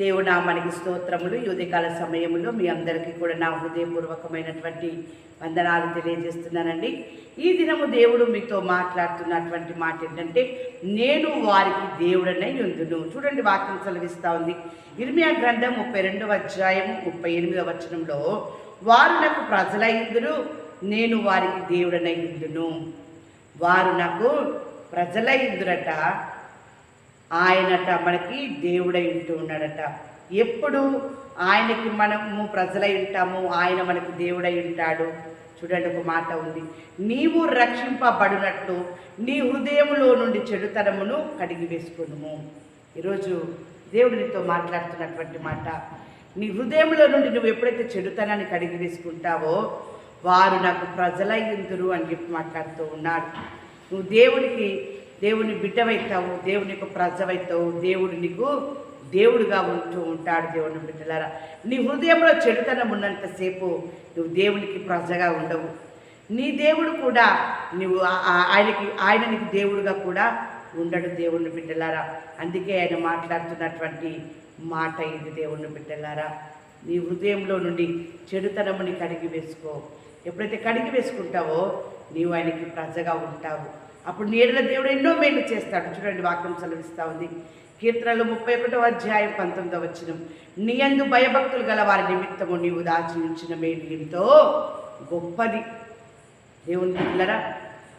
దేవుడా మనకి స్తోత్రములు. యువతికాల సమయంలో మీ అందరికీ కూడా నా హృదయపూర్వకమైనటువంటి వందనాలు తెలియజేస్తున్నానండి. ఈ దినము దేవుడు మీతో మాట్లాడుతున్నటువంటి మాట ఏంటంటే నేను వారికి దేవుడనై ఉందును చూడండి వాక్యం సెలవిస్తా ఉంది. ఇర్మియా గ్రంథం ముప్పై రెండవ అధ్యాయం ముప్పై ఎనిమిదవ వచనంలో వారు నాకు ప్రజలైందురు నేను వారికి దేవుడనై ఉందును వారు నాకు ప్రజలైందురట ఆయనట మనకి దేవుడై ఉంటూ ఉన్నాడట. ఎప్పుడు ఆయనకి మనము ప్రజలై ఉంటాము ఆయన మనకి దేవుడై ఉంటాడు. చూడండి ఒక మాట ఉంది. నీవు రక్షింపబడినట్లు నీ హృదయంలో నుండి చెడుతనమును కడిగి వేసుకునుము. ఈరోజు దేవుడు నీతో మాట్లాడుతున్నటువంటి మాట. నీ హృదయంలో నుండి నువ్వు ఎప్పుడైతే చెడుతనాన్ని కడిగి వేసుకుంటావో వారు నాకు ప్రజలయ్యుందురు అని చెప్పి మాట్లాడుతూ ఉన్నాడు. నువ్వు దేవుడికి దేవుని బిడ్డవైతావు దేవుని యొక్క ప్రజవైతావు దేవుడు నీకు దేవుడుగా ఉంటూ ఉంటాడు దేవుని బిడ్డలారా. నీ హృదయంలో చెడుతనం ఉన్నంతసేపు నువ్వు దేవునికి ప్రజగా ఉండవు. నీ దేవుడు కూడా నువ్వు ఆ- ఆయనకి ఆయన నీకు దేవుడుగా కూడా ఉండడు దేవుని బిడ్డలారా. అందుకే ఆయన మాట్లాడుతున్నటువంటి మాట ఇది దేవుని బిడ్డలారా. నీ హృదయంలో నుండి చెడుతనముని కడిగి వేసుకో. ఎప్పుడైతే కడిగి వేసుకుంటావో నీవు ఆయనకి ప్రజగా ఉంటావు. అప్పుడు నీడల దేవుడు ఎన్నో మేలు చేస్తాడు. చూడండి వాక్యం సెలవిస్తూ ఉంది. కీర్తనలు ముప్పై ఒకటో అధ్యాయం పంతొమ్మిదో వచ్చిన నీయందు భయభక్తులు గల వారి నిమిత్తము నీవు దాచి ఉంచిన మేలు ఎంతో గొప్పది. దేవుని పిల్లరా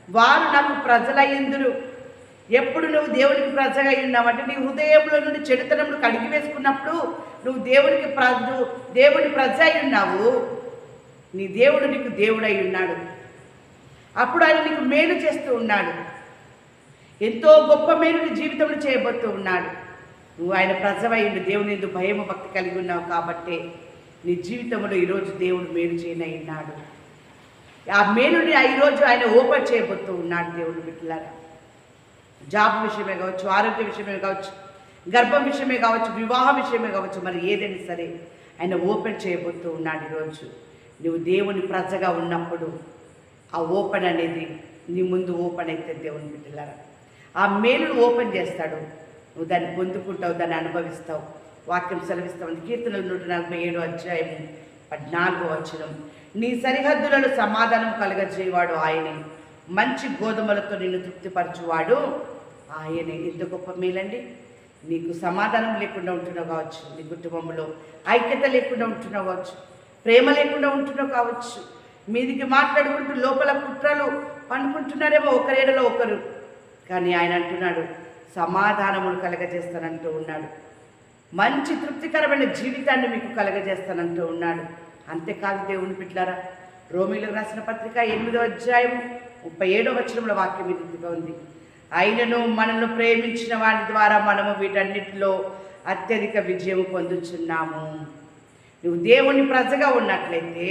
వారు నాకు ప్రజలయ్యందురు ఎప్పుడు నువ్వు దేవునికి ప్రజగా అయి ఉన్నావంటే నీ హృదయంలో నుండి చెడుతనములు కడిగి వేసుకున్నప్పుడు నువ్వు దేవునికి ప్రజ దేవుని ప్రజ అయి ఉన్నావు. నీ దేవుడు నీకు దేవుడై ఉన్నాడు. అప్పుడు ఆయన నీకు మేలు చేస్తూ ఉన్నాడు. ఎంతో గొప్ప మేలు జీవితంలో చేయబోతూ ఉన్నాడు. నువ్వు ఆయన ప్రజవైండు దేవుని ఎందుకు భయము భక్తి కలిగి ఉన్నావు కాబట్టే నీ జీవితంలో ఈరోజు దేవుడు మేలు చేయనై ఉన్నాడు. ఆ మేలుని ఈరోజు ఆయన ఓపెన్ చేయబోతూ ఉన్నాడు దేవుడు బిడ్డలారా. జాబ్ విషయమే కావచ్చు ఆరోగ్య విషయమే కావచ్చు గర్భం విషయమే కావచ్చు వివాహ విషయమే కావచ్చు మరి ఏదైనా సరే ఆయన ఓపెన్ చేయబోతూ ఉన్నాడు ఈరోజు. నువ్వు దేవుని ప్రజగా ఉన్నప్పుడు ఆ ఓపెన్ అనేది నీ ముందు ఓపెన్ అయితే దేవుని బిడ్డలారా. ఆ మేలును ఓపెన్ చేస్తాడు. నువ్వు దాన్ని పొందుకుంటావు దాన్ని అనుభవిస్తావు. వాక్యం సెలవిస్తావు కీర్తనలు నూట నలభై ఏడు అధ్యాయం పద్నాలుగో వచనం. నీ సరిహద్దులను సమాధానం కలగజేవాడు ఆయనే. మంచి గోధుమలతో నిన్ను తృప్తిపరచువాడు ఆయనే. ఎంత గొప్ప మేలండి. నీకు సమాధానం లేకుండా ఉంటున్నావు కావచ్చు. నీ కుటుంబంలో ఐక్యత లేకుండా ఉంటున్నావు కావచ్చు. ప్రేమ లేకుండా ఉంటున్నావు కావచ్చు. మీదికి మాట్లాడుకుంటూ లోపల కుట్రలు పండుకుంటున్నారేమో ఒకరేడలో ఒకరు. కానీ ఆయన అంటున్నాడు సమాధానమును కలగజేస్తానంటూ ఉన్నాడు. మంచి తృప్తికరమైన జీవితాన్ని మీకు కలగజేస్తానంటూ ఉన్నాడు. అంతేకాదు దేవుని బిడ్డారా రోమిలకు రాసిన పత్రిక ఎనిమిదో అధ్యాయం ముప్పై ఏడో వచనంలో వాక్యం ఇదిగా ఉంది. ఆయనను మనల్ని ప్రేమించిన వాటి ద్వారా మనము వీటన్నిటిలో అత్యధిక విజయం పొందుచున్నాము. నువ్వు దేవుని ప్రజగా ఉన్నట్లయితే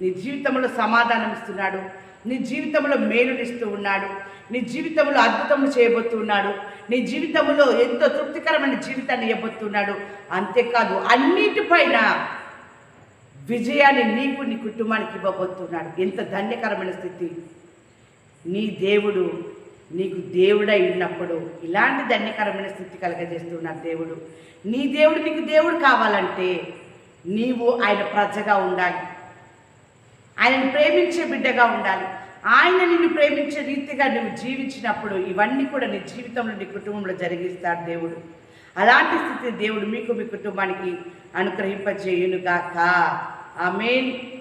నీ జీవితంలో సమాధానం ఇస్తున్నాడు. నీ జీవితంలో మేలునిస్తూ ఉన్నాడు. నీ జీవితంలో అద్భుతములు చేయబోతున్నాడు నీ జీవితంలో ఎంతో తృప్తికరమైన జీవితాన్ని ఇవ్వబోతున్నాడు. అంతేకాదు అన్నిటిపైన విజయాన్ని నీకు నీ కుటుంబానికి ఇవ్వబోతున్నాడు. ఎంత ధన్యకరమైన స్థితి. నీ దేవుడు నీకు దేవుడై ఉన్నప్పుడు ఇలాంటి ధన్యకరమైన స్థితి కలగజేస్తున్నాడు దేవుడు. నీ దేవుడు నీకు దేవుడు కావాలంటే నీవు ఆయన ప్రజగా ఉండాలి. ఆయనను ప్రేమించే బిడ్డగా ఉండాలి. ఆయన నిన్ను ప్రేమించే రీతిగా నువ్వు జీవించినప్పుడు ఇవన్నీ కూడా నీ జీవితంలో నీ కుటుంబంలో జరిగిస్తాడు దేవుడు. అలాంటి స్థితి దేవుడు మీకు మీ కుటుంబానికి అనుగ్రహింపజేయునుగాక. ఆమెన్.